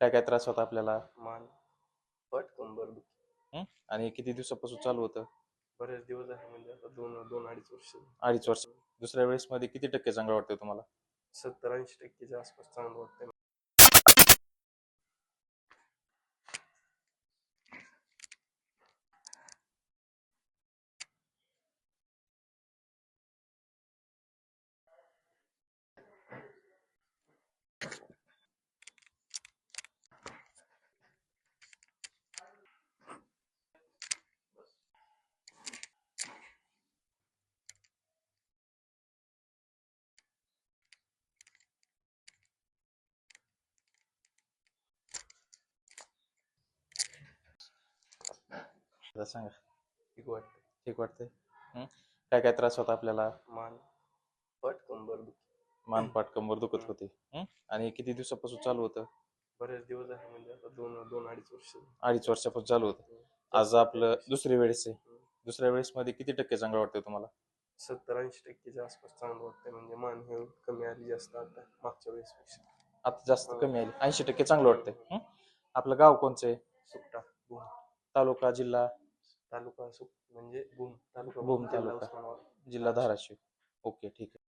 काय काय त्रास होता आपल्याला? मान पट कंबर दुखी. हं? आणि किती दिवसापासून चालू होतं? बरेच दिवस आहे म्हणजे आता दोन दोन अडीच वर्ष अडीच वर्ष. दुसऱ्या वेळेस मध्ये किती टक्के चांगलं वाटतं तुम्हाला? सत्तर ऐंशी टक्केच्या आसपास चांगलं वाटतंय. आता सांगा ठीक वाटतंय. ठीक वाटतंय. हं? काय काय त्रास होता आपल्याला? मान पट कंबर दुखी. मानपाट कंबर दुखत होती. हं? आणि किती दिवसापासून चालू होतं? बरेच दिवस आहे म्हणजे आता दोन दोन अडीच वर्ष अडीच वर्षापासून चालू होतं. आज आपलं दुसरी वेळेस आहे. दुसऱ्या वेळेस मध्ये किती टक्के चांगलं वाटतं तुम्हाला? सत्तर ऐंशी टक्केच्या आसपास चांगलं वाटतंय. म्हणजे मान हे कमी आली जास्त आता मागच्या वेळेस पेक्षा आता जास्त कमी आली. ऐंशी टक्के चांगलं वाटतंय. हं? आपलं गाव कोणचं आहे? भूम तालुका जिल्हा? तालुका सुक म्हणजे भूम तालुका भूम तालुका. जिल्हा धाराशिव. ओके ठीक आहे.